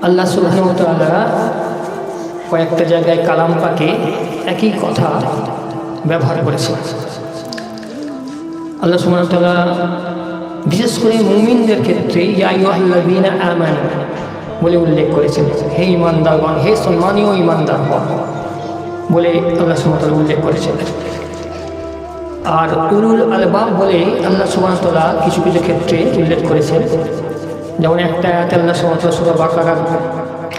আল্লাহ সুবাহতালা কয়েকটা জায়গায় কালাম পাকে একই কথা ব্যবহার করেছে আল্লাহ সুবাহতালা বিশেষ করে মুমিনদের ক্ষেত্রে বলে উল্লেখ করেছেন, হে ইমানদারগণ হে সম্মানীয় ইমানদারগণ বলে আল্লাহ সুবাহতালা উল্লেখ করেছেন। আর উরুল আলবাব বলে আল্লাহ সুবাহতালা কিছু কিছু ক্ষেত্রে উল্লেখ করেছেন যেমন একটা আয়াতে আল্লাহ সুবাহতালা সুরা বাকারা,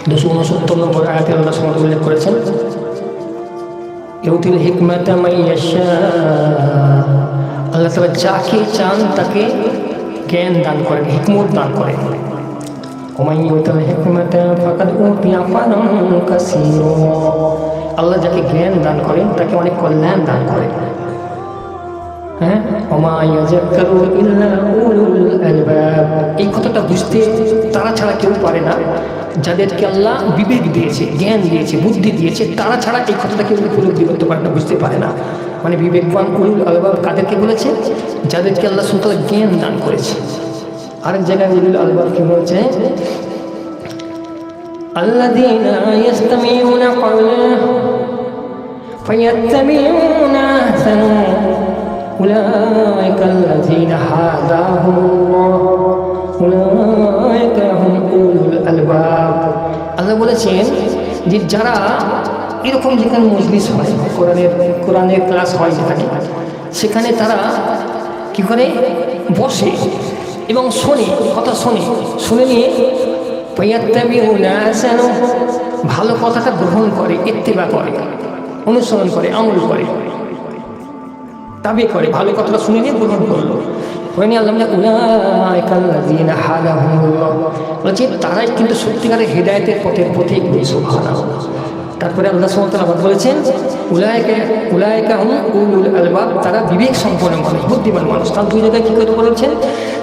দুশো উনসত্তর নম্বর আয়াতে আল্লাহ সমাজ উল্লেখ করেছেন, ইউতিল হিকমত আল্লাহ তালা যাকে চান তাকে জ্ঞান দান করেন, হিকমত দান করেন। আল্লাহ যাকে জ্ঞান দান করেন, তাকে অনেক কল্যাণ দান করেন। হ্যাঁ ওমা ইয়াযাক্কারু ইল্লা উলুল আলবাব এই কথাটা বুঝতে তারা ছাড়া কেউ পারে না যাদেরকে আল্লাহ বিবেক দিয়েছে জ্ঞান দিয়েছে বুদ্ধি দিয়েছে তারা ছাড়া এই কথাটা কেউ উপলব্ধি করতে পারে না বুঝতে পারে না মানে বিবেকবান উলুল আলবাব কাদেরকে বলেছে যাদেরকে আল্লাহ সুতরাং জ্ঞান দান করেছে আরেক জায়গায় উলুল আলবাব কি বলছে الذين يستمعون قوله فيتبعون أحسنه أولئك الذين هداهم الله أولئك هم أولو الألباب আল্লাহ বলেছেন যে যারা এরকম যেখানে মজলিস হয় কোরআনের কোরআনের ক্লাস হয় যেখানে সেখানে তারা কি করে বসে এবং শোনে কথা শোনে শুনে নিয়ে ভালো কথাটা গ্রহণ করে ইত্তেবা করে অনুসরণ করে আমল করে দাবি করে, ভালো কথাটা শুনে নিয়ে গ্রহণ করল করে নিয়ে বলছে তারাই কিন্তু সত্যিকারের হেদায়তের পথের পথে তারপরে আল্লাহ সুমতাল আবার বলেছেন আলবাব। তারা বিবেক সম্পন্ন মানুষ, বুদ্ধিমান মানুষ। তার দুই জায়গায় কী করে বলেছেন?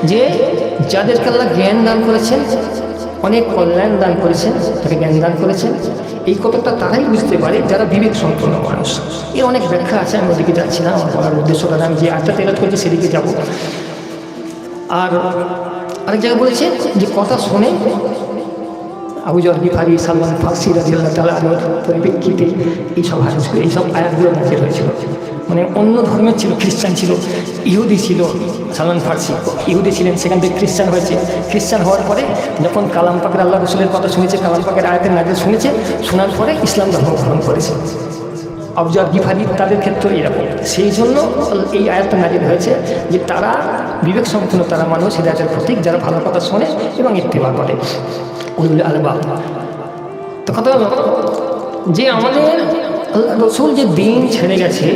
যে, যাদেরকে আল্লাহ জ্ঞান দান করেছেন অনেক কল্যাণ দান করেছেন, তাকে জ্ঞান দান করেছেন। এই কথাটা তারাই বুঝতে পারে যারা বিবেক সম্পন্ন মানুষ। এর অনেক ব্যাখ্যা আছে আমি ওদিকে যাচ্ছি না, আমার বলার উদ্দেশ্যটা আমি যে আটটা তেলাত করছি, সেদিকে যাব। আর আরেক জায়গায় বলেছে যে কথা শোনে আবু বিফারি ফারি সালমান ফার্সি পরিপ্রেক্ষিতে এইসব হাদিসগুলো এইসব আয়াতগুলো নাজির হয়েছিল। মানে অন্য ধর্মের ছিল, খ্রিস্টান ছিল, ইহুদি ছিল, সালমান ফার্সি। ইহুদি ছিলেন, সেখান থেকে খ্রিস্টান হয়েছে। খ্রিস্টান হওয়ার পরে যখন কালাম পাকের আল্লাহ রসুলের কথা শুনেছে, কালাম পাকের আয়াতের নাজির শুনেছে, শোনার পরে ইসলাম ধর্ম গ্রহণ করেছে। আবজার গিফারি তাদের ক্ষেত্রে এরকম। সেই জন্য এই আয়াতটা নাজির হয়েছে যে তারা বিবেক সম্পূর্ণ তারা মানুষ, হৃদায়তের প্রতীক, যারা ভালো কথা শোনে এবং ইত্তেবা করে। উলুল আলবাব। তো কথা হলো যে আমাদের রসুল যে দিন ছেড়ে গেছে,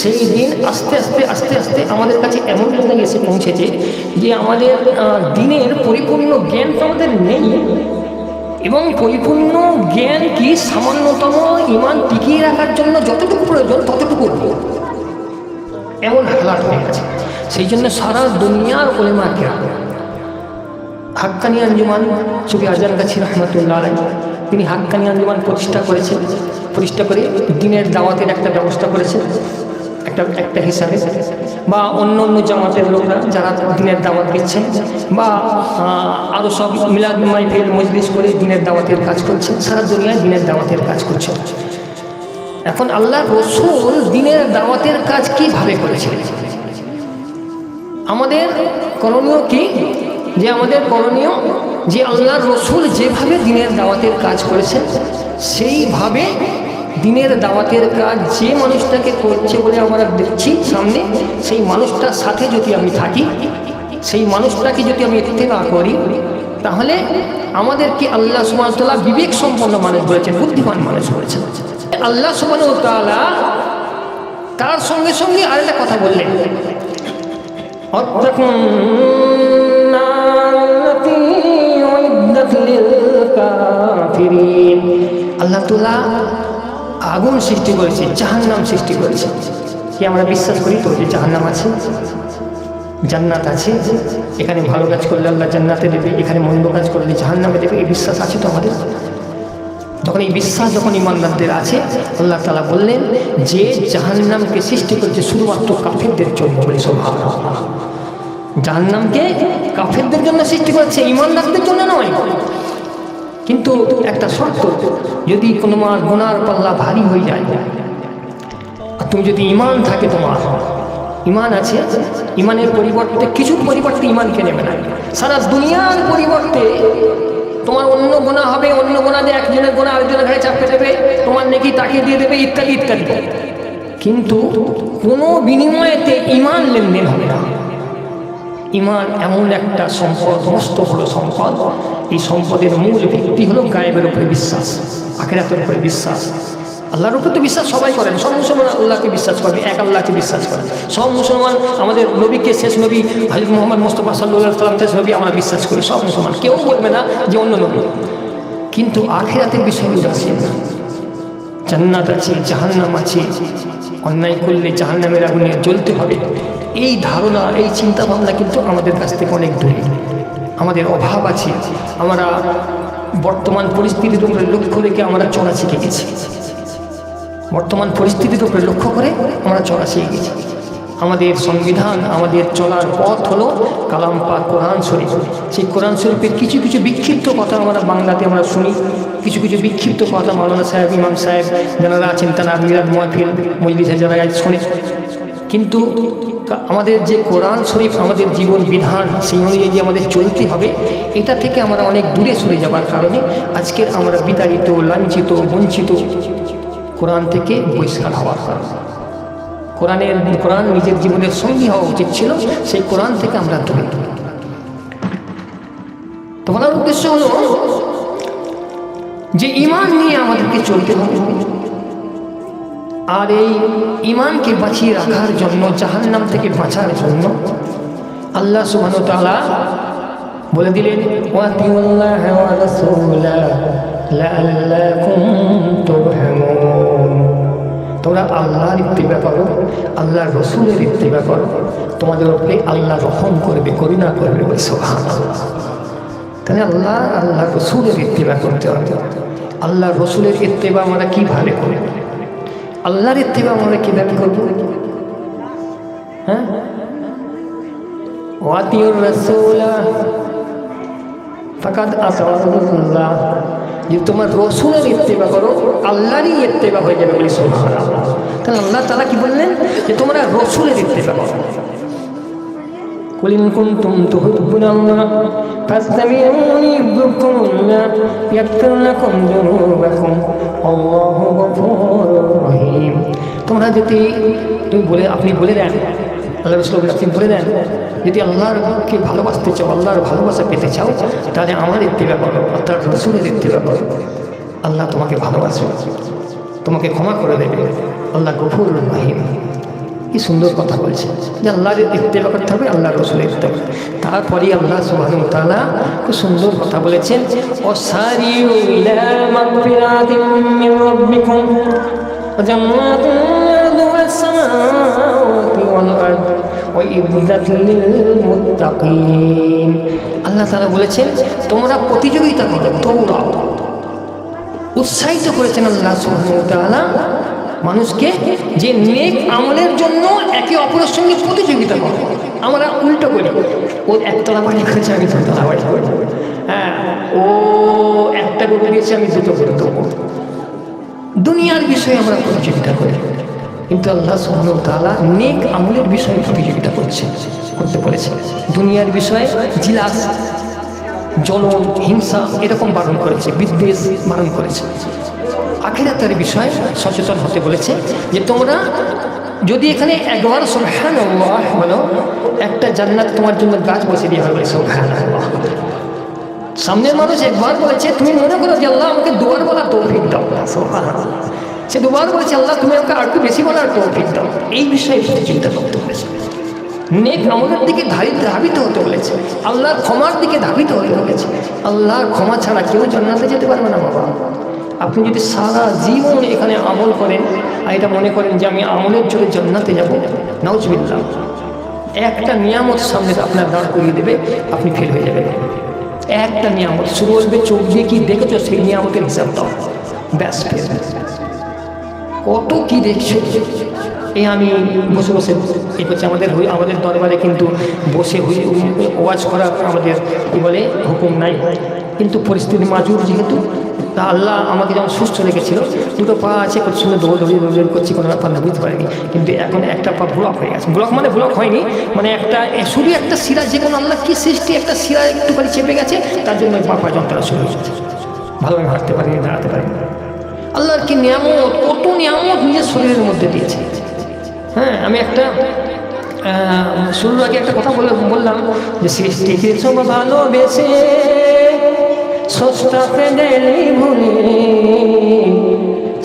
সেই দিন আস্তে আস্তে আস্তে আস্তে আমাদের কাছে এমন জায়গায় এসে পৌঁছেছে যে আমাদের দিনের পরিপূর্ণ জ্ঞান তো আমাদের নেই। এবং পরিপূর্ণ জ্ঞান কি সামান্যতম ইমান টিকিয়ে রাখার জন্য যতটুকু প্রয়োজন, ততটুকু এমন হালাত হয়ে গেছে। সেই জন্য সারা দুনিয়ার ওলেমা কেরাম হাক্কানি আঞ্জুমান ছবি আজান গাছি রহমতুল্লাহ আলাই তিনি হাক্কানি আঞ্জুমান প্রতিষ্ঠা করেছেন। প্রতিষ্ঠা করে দিনের দাওয়াতের একটা ব্যবস্থা করেছেন। একটা একটা হিসাবে। বা অন্য অন্য জামাতের লোকরা যারা দিনের দাওয়াত দিচ্ছেন বা আরও সব মিলাদ মাইফিল, মজলিস করে দিনের দাওয়াতের কাজ করছেন, সারা দুনিয়ায় দিনের দাওয়াতের কাজ করছে এখন আল্লাহ রসুল দিনের দাওয়াতের কাজ কীভাবে করেছিলেন আমাদের করণীয় কি? যে আমাদের করণীয় যে আল্লাহর রসুল যেভাবে দিনের দাওয়াতের কাজ করেছেন, সেইভাবে দিনের দাওয়াতের কাজ যে মানুষটাকে করছে বলে আমরা দেখছি সামনে, সেই মানুষটার সাথে যদি আমি থাকি, সেই মানুষটাকে যদি আমি এতে না করি, তাহলে আমাদেরকে আল্লাহ সুবাহতাল্লাহ বিবেক সম্পন্ন মানুষ বলেছেন, বুদ্ধিমান মানুষ বলেছেন। আল্লাহ সুবাহতাল্লাহ তার সঙ্গে সঙ্গে আরেকটা কথা বললেন। আল্লাহ তুলা আগুন সৃষ্টি করেছে, জাহান্নাম সৃষ্টি করেছে। কি আমরা বিশ্বাস করি তো যে জাহান্নাম আছে? জান্নাত আছে। এখানে ভালো কাজ করলে আল্লাহ জান্নাতে দেবে, এখানে মন্দ কাজ করলে জাহান্নামে দেবে, এই বিশ্বাস আছে তো আমাদের? যখন এই বিশ্বাস যখন ইমানদারদের আছে, আল্লাহ তালা বললেন, যে জাহান্নামকে সৃষ্টি করেছে শুধুমাত্র কাফেরদের জন্য বলে স্বভাব জাহান্নামকে কাফেরদের জন্য সৃষ্টি করেছে, ইমানদারদের জন্য নয়। কিন্তু একটা শর্ত, যদি কোনো মার গোনার পাল্লা ভারী হয়ে যায়, তুমি যদি ইমান থাকে তোমার ইমান আছে ইমানের পরিবর্তে কিছুর পরিবর্তে ইমানকে নেবে না। সারা দুনিয়ার পরিবর্তে তোমার অন্য গোনা হবে, অন্য গোনা দিয়ে একজনের গোনা আরেকজনের ঘাড়ে চাপতে দেবে, তোমার নাকি তাকে দিয়ে দেবে, ইত্যাদি ইত্যাদি। কিন্তু কোনো বিনিময়েতে ইমান লেনদেন হবে না। ইমান এমন একটা সম্পদ, মস্ত বড় সম্পদ। এই সম্পদের মূল ভিত্তি হলো গায়েবের উপরে বিশ্বাস, আখেরাতের উপরে বিশ্বাস। আল্লাহর উপর তো বিশ্বাস সবাই করেন। সব মুসলমান আল্লাহকে বিশ্বাস করে, এক আল্লাহকে বিশ্বাস করে। সব মুসলমান আমাদের নবীকে শেষ নবী হাজির মোহাম্মদ মোস্তফা সাল্লাহ সাল্লাম শেষ নবী আমরা বিশ্বাস করি। সব মুসলমান, কেউ বলবে না যে অন্য নবী। কিন্তু আখেরাতের বিষয়গুলো আছে। না জান্নাত আছে, জাহান্নাম আছে। অন্যায় করলে জাহান্নামের আগুনে জ্বলতে হবে। এই ধারণা, এই চিন্তা ভাবনা কিন্তু আমাদের কাছ থেকে অনেক দূরে। আমাদের অভাব আছে, আমরা বর্তমান পরিস্থিতির উপরে লক্ষ্য রেখে আমরা চলা শিখে গেছি। বর্তমান পরিস্থিতির উপরে লক্ষ্য করে আমরা চলা শিখে গেছি। আমাদের সংবিধান, আমাদের চলার পথ হলো কালাম পাক কোরআন শরীফ। সেই কোরআন শরীফের কিছু কিছু বিক্ষিপ্ত কথা আমরা বাংলাতে আমরা শুনি। কিছু কিছু বিক্ষিপ্ত কথা মাওলানা সাহেব, ইমাম সাহেব, যারা আছেন তারা মিরাদ মোয়াফিল, মজলিসে যারা শোনে। কিন্তু আমাদের যে কোরআন শরীফ, আমাদের জীবন বিধান, সেই অনুযায়ী যে আমাদের চলতে হবে, এটা থেকে আমরা অনেক দূরে সরে যাবার কারণে আজকের আমরা বিতাড়িত, লাঞ্ছিত, বঞ্চিত কোরআন থেকে বহিষ্কার হওয়ার কারণে। কোরআনের, কোরআন নিজের জীবনের সঙ্গী হওয়া উচিত ছিল, সেই কোরআন থেকে আমরা দূরে। তো বলার উদ্দেশ্য হলো যে, ইমান নিয়ে আমাদেরকে চলতে হবে। আর এই ইমানকে বাঁচিয়ে রাখার জন্য, জাহান্নাম থেকে বাঁচার জন্য আল্লাহ সুবহানাহু বলে দিলেন তোমরা আল্লাহর ইত্তিবা করো, আল্লাহর রসুলের ইত্তিবা করো। তোমাদের উপরে আল্লাহ রহম করবে, করুণা করবে বলে সুবহানাল্লাহ। তাহলে আল্লাহ আল্লাহ রসুলের ইত্তেবা করতে হবে। আল্লাহ রসুলের ইত্তেবা আমরা কীভাবে করব আল্লাহর ইত্তেবা আমরা কীভাবে করব? হ্যাঁ? ওয়াতিউর রসুলা ফাকাদ আসাল্লাহ যদি তোমার রসুলের ইত্তেবা করো, আল্লাহরই ইত্তেবা হয়ে যাবে বলে সুবহানাল্লাহ। তাহলে আল্লাহ তারা কি বললেন? যে তোমরা রসুলের ইত্তেবা করো। قل إن كنتم تحبون الله فاتبعوني يحببكم الله يغفر لكم ذنوبكم الله غفور رحيم তোমরা যদি তুমি বলে আপনি বলে দেন আল্লাহ রসুল আপনি বলে দেন যদি আল্লাহরকে ভালোবাসতে চাও আল্লাহর ভালোবাসা পেতে চাও তাহলে আমার ইত্তেবা করো অর্থাৎ রসুলের ইত্তেবা করো আল্লাহ তোমাকে ভালোবাসবে তোমাকে ক্ষমা করে দেবে আল্লাহ গফুর রহিম কি সুন্দর কথা বলছে। যে আল্লাহর ইত্তেবা করতে হবে আল্লাহ রসুলের ইত্তেবা তারপরে আল্লাহ সুবহানাহু ওয়া তাআলা খুব সুন্দর কথা বলেছেন আল্লাহ তাআলা বলেছেন, তোমরা প্রতিযোগিতা করো, দৌড়াও। উৎসাহিত করেছেন আল্লাহ তাআলা মানুষকে যে নেক আমলের জন্য একে অপরের সঙ্গে প্রতিযোগিতা করে। আমরা উল্টো করি। ও একতলা বাড়ি করেছে, আমি দুতলা বাড়ি করি। হ্যাঁ ও একটা করে দিয়েছে, আমি দুটো করে দেবো। দুনিয়ার বিষয়ে আমরা প্রতিযোগিতা করি। কিন্তু আল্লাহ সুবহানাহু ওয়া তাআলা নেক আমলের বিষয়ে প্রতিযোগিতা করছে, করতে বলেছে। দুনিয়ার বিষয়ে জিলাস জ্বলন হিংসা এরকম বারণ করেছে, বিদ্বেষ বারণ করেছে। আখিরাতের বিষয়ে সচেতন হতে বলেছে যে তোমরা যদি এখানে একবার সোহান বলো, একটা জান্নাত তোমার জন্য গাছ বসে দিয়ে হবে সোহান সামনের মানুষ একবার বলেছে, তুমি মনে করো যে আল্লাহ আমাকে দুবার বলার তৌফিক দাও। সুবহানাল্লাহ। সে দুবার বলেছে, আল্লাহ, তুমি আমাকে আর একটু বেশি বলার তৌফিক দাও। এই বিষয়ে চিন্তা করতে বলেছে। নেক আমলের দিকে ধাবিত হতে বলেছে। আল্লাহর ক্ষমার দিকে ধাবিত হতে বলেছে। আল্লাহর ক্ষমা ছাড়া কেউ জান্নাতে যেতে পারবে না, বাবা। আপনি যদি সারা জীবন এখানে আমল করেন, আর এটা মনে করেন যে আমি আমলের জোরে জান্নাতে যাব, নাউজবিল্লাহ, একটা নিয়ামত সামনে আপনার দাঁড় করিয়ে দেবে, আপনি ফেল হয়ে যাবেন। একটা নিয়ামত, শুরু বলবে চোখ দিয়ে কি দেখেছ সেই নিয়ামতের হিসাব দাও। ব্যাস কত কি দেখছ? এই আমি বসে বসে এ করছি আমাদের আমাদের দরবারে কিন্তু বসে হই, ওয়াজ করা আমাদের কি বলে, হুকুম নাই। কিন্তু পরিস্থিতি মাজুর যেহেতু তা আল্লাহ আমাকে যখন সুস্থ রেখেছিল দুটো পা আছে কত সুন্দর দৌড় দৌড়িয়ে দৌড়িয়ে করছি, কোনো ব্যাপার না, বুঝতে পারিনি। কিন্তু এখন একটা পা ব্লক হয়ে গেছে। ব্লক মানে ব্লক হয়নি মানে একটা শুধু একটা শিরা, যে কোনো আল্লাহ কী সৃষ্টি, একটা শিরা একটুখানি চেপে গেছে, তার জন্য পা পা যন্ত্রণা শুরু হয়েছে। ভালোভাবে হাঁটতে পারিনি, দাঁড়াতে পারিনি। আল্লাহর কি নিয়ামত, কত নিয়ামত নিজের শরীরের মধ্যে দিয়েছে। হ্যাঁ আমি একটা শুরুর আগে একটা কথা বলে বললাম যে সৃষ্টিকে সব ভালোবেসে স্রষ্টা পেদেলি ভুলে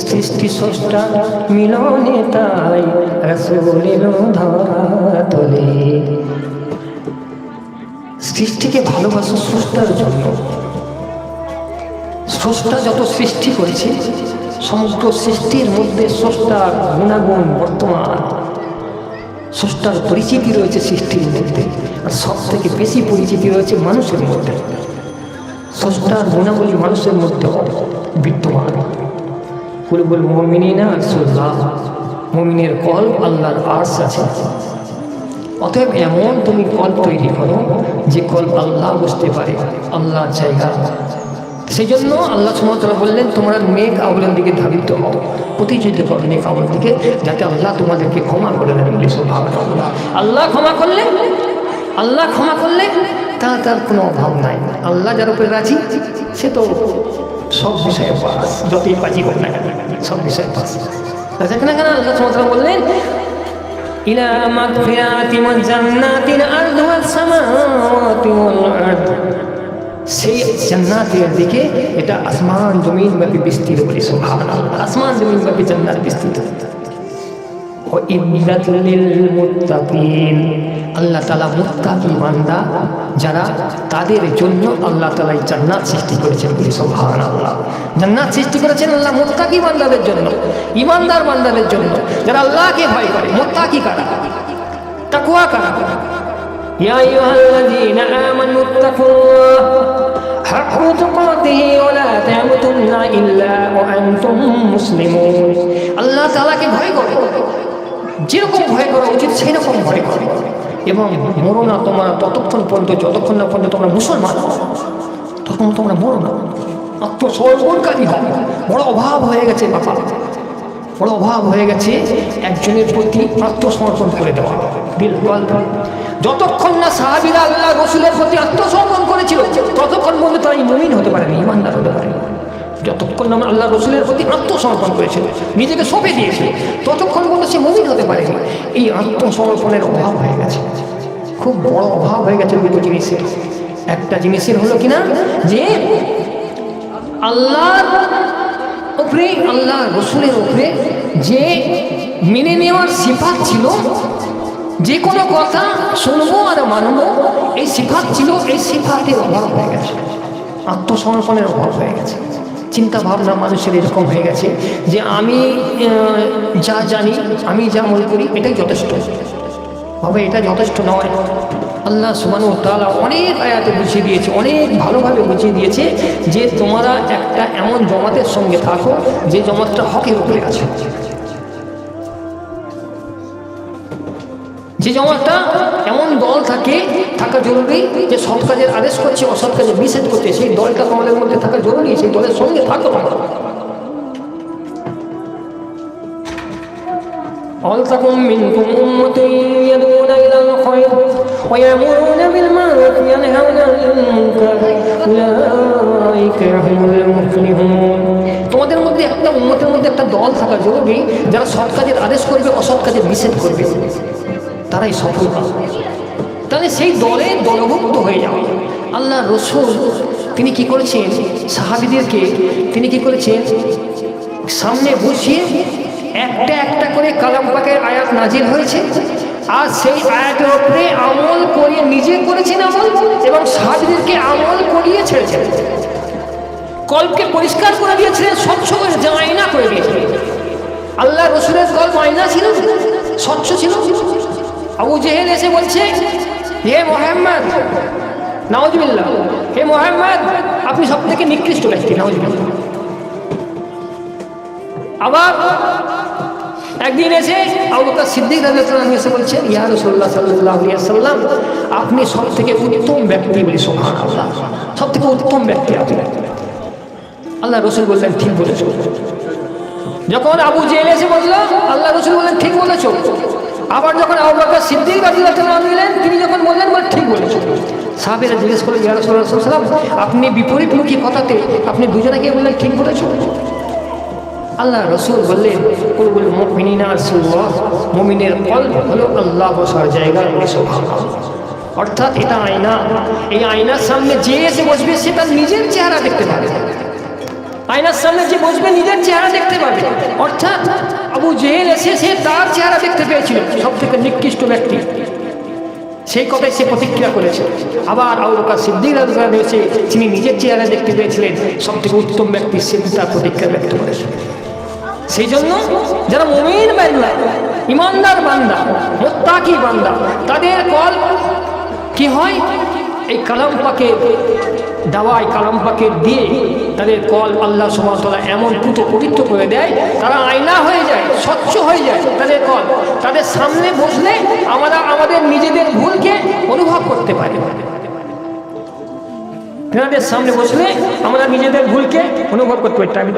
সৃষ্টি স্রষ্টা মিলনে তাই সৃষ্টিকে ভালোবাসো স্রষ্টার জন্য। স্রষ্টা যত সৃষ্টি করেছে, সমগ্র সৃষ্টির মধ্যে স্রষ্টার গুণাগুণ বর্তমান। স্রষ্টার পরিচিতি রয়েছে সৃষ্টির মধ্যে, আর সব থেকে বেশি পরিচিতি রয়েছে মানুষের মধ্যে। স্রষ্টার গুণাবলী মানুষের মধ্যে বিদ্যমান। কুলবুল মমিনা সুল্লাহ মমিনের কল আল্লাহর আর্স আছে। অতএব এমন তুমি কল তৈরি করো যে কল আল্লাহ বুঝতে পারে আল্লাহ জায়গা। সেই জন্য আল্লাহ সুমতলা বললেন, তোমরা নেক আমলের দিকে ধাবিত হও, প্রতিযোগিতা করো নেক আমলের দিকে, যাতে আল্লাহ তোমাদেরকে ক্ষমা করে দেন বলে আল্লাহ ক্ষমা করলে, আল্লাহ ক্ষমা করলে তা তার কোনো অভাব নাই আল্লাহ যার উপরে রাজি সে তো সব বিষয়ে পাস যতই পাজি হোক না কেন সব বিষয়ে পাস সেখানে কেন আল্লাহ সুমতলা বললেন إلى مغفرة وجنات أرضها السماوات والأرض সেই জান্নাতের দিকে এটা আসমান জমিন ব্যাপী বিস্তৃত বলি সুবহানাল্লাহ আসমান জমিন ব্যাপী জান্নাত বিস্তৃত وإذت للمتقين আল্লাহ তালা মুত্তাকি বান্দা যারা তাদের জন্য আল্লাহ তালা এই জান্নাত সৃষ্টি করেছেন বলি সোহান আল্লাহ জান্নাত সৃষ্টি করেছেন আল্লাহ মুত্তাকি বান্দাদের জন্য ইমানদার বান্দাদের জন্য যারা আল্লাহকে ভয় করে মুত্তাকি কারা তাকুয়া কারা يا أيها الذين آمنوا اتقوا الله حق تقاته ولا تموتن إلا وأنتم مسلمون আল্লাহ তাআলাকে ভয় করো যেরকম ভয় করা উচিত সেই রকম ভয় করো। এবং মরো না তোমরা ততক্ষণ পর্যন্ত, যতক্ষণ না পর্যন্ত তোমরা মুসলমান, ততক্ষণ তোমরা মরো না। আত্মসমর্পণকারী হও। বড় অভাব হয়ে গেছে বাবা। বড় অভাব হয়ে গেছে একজনের প্রতি আত্মসমর্পণ করে দেওয়া। দিল বল বল। যতক্ষণ না সাহাবিরা আল্লাহ রসুলের প্রতি আত্মসমর্পণ করেছিল, ততক্ষণ পর্যন্ত তারা মুমিন হতে পারেনি, ইমানদার হতে পারেনি। যতক্ষণ না আল্লাহ রসুলের প্রতি আত্মসমর্পণ করেছিল, নিজেকে সঁপে দিয়েছিল, ততক্ষণ পর্যন্ত সে মুমিন হতে পারেনি। এই আত্মসমর্পণের অভাব হয়ে গেছে। খুব বড় অভাব হয়ে গেছে দুটো জিনিসের। একটা জিনিসের হলো কিনা? যে আল্লাহর উপরে আল্লাহ রসুলের উপরে যে মেনে নেওয়ার সিফাত ছিল, যে কোনো কথা শুনব আর মানবো, এই সিফাত ছিল, এই সিফাতের অভাব হয়ে গেছে। আত্মসমর্পণের অভাব হয়ে গেছে। চিন্তা ভাবনা মানুষের এরকম হয়ে গেছে যে আমি যা জানি, আমি যা মনে করি, এটাই যথেষ্ট। হবে এটা যথেষ্ট নয়। আল্লাহ সুবানু তালা অনেক আয়াতে বুঝিয়ে দিয়েছে, অনেক ভালোভাবে বুঝিয়ে দিয়েছে যে তোমারা একটা এমন জমাতের সঙ্গে থাকো যে জমাতটা হকের উপরে আছে। যে জমাতটা এমন দল থাকে থাকা জরুরি যে সৎ কাজের আদেশ করছে অসৎ কাজের নিষেধ করছে সেই দলটা তোমাদের মধ্যে থাকা জরুরি সেই দলের সঙ্গে থাকো তোমরা ولتكن منكم أمة يدعون إلى الخير ويأمرون بالمعروف وينهون عن المنكر أولئك هم المفلحون তোমাদের মধ্যে একটা উন্মতের মধ্যে একটা দল থাকা জরুরি যারা সৎ কাজের আদেশ করবে অসৎ কাজের নিষেধ করবে তারাই সফল তাহলে সেই দলে দলভুক্ত হয়ে যাও। আল্লাহ রসুল, তিনি কি করেছেন? সাহাবিদেরকে তিনি কি করেছেন? সামনে বসিয়ে একটা একটা করে কালাম পাকের আয়াত নাজিল হয়েছে। আর সেই আয়াতের উপরে আমল করিয়ে নিজে করেছেন আমল এবং সাহাবিদেরকে আমল করিয়ে ছেড়েছেন। কল্পকে পরিষ্কার করে দিয়েছিলেন, স্বচ্ছ করে আয়না করে দিয়েছিলেন। আল্লাহ রসুলের গল্প আয়না ছিল, স্বচ্ছ ছিল। আবু জেহেল এসে বলছে, হে মোহাম্মদ নওয়াজবিল্লাহ হে মোহাম্মদ, আপনি সব থেকে নিকৃষ্ট ব্যক্তি নওয়াজবিল্লাহ আবার একদিন এসে আবু বকর সিদ্দিক রাদিয়াল্লাহু এসে বলছেন ইয়া রাসূলুল্লাহ সাল্লাল্লাহু আলাইহি ওয়াসাল্লাম, আপনি সব থেকে উত্তম ব্যক্তি বলে, সুবহানাল্লাহ সব থেকে উত্তম ব্যক্তি আপনি। আল্লাহ রসুল বললেন, ঠিক বলেছ। যখন আবু জেল এসে বলল, আল্লাহ রসুল বললেন, ঠিক বলেছ। আবার যখন আবু বকর সিদ্দিক আনহু নিলেন তিনি যখন বললেন, বলে ঠিক বলেছ। সাহাবেরা জিজ্ঞেস করলেন ইয়া রাসূলুল্লাহ সাল্লাম আপনি বিপরীতমুখী কথাতে আপনি দুজনে গিয়ে বললেন ঠিক বলেছ? আল্লাহ রসুল বললেন কুলবুল মুমিনিনা রাসূলুল্লাহ মুমিনের কলব হলো আল্লাহ বসার জায়গা অর্থাৎ এটা আয়না। এই আয়নার সামনে যে এসে বসবে, সে তার নিজের চেহারা দেখতে পাবে। আয়নার সামনে যে বসবে, নিজের চেহারা দেখতে পাবে। অর্থাৎ আবু জেহেল এসে সে তার চেহারা দেখতে পেয়েছিল সব থেকে নিকৃষ্ট ব্যক্তি। সেই কথাই সে প্রতিক্রিয়া করেছে? আবার আবু বকর সিদ্দিক এসে তিনি নিজের চেহারা দেখতে পেয়েছিলেন সব থেকে উত্তম ব্যক্তি সে তার প্রতিক্রিয়া ব্যক্ত করেছে। সেই জন্য যারা মমিন বান্দা, ইমানদার বান্দা, মোত্তাকি বান্দা, তাদের কল কি হয়? এই কালাম পাকে দাওয়াই কালাম পাকে দিয়ে তাদের কল আল্লাহ সুমতলা এমন পুতো পবিত্র করে দেয়, তারা আয়না হয়ে যায়, স্বচ্ছ হয়ে যায় তাদের কল। তাদের সামনে বসলে আমরা আমাদের নিজেদের ভুলকে অনুভব করতে পারি। তেনাদের সামনে বসলে আমরা নিজেদের ভুলকে অনুভব করতে পারি।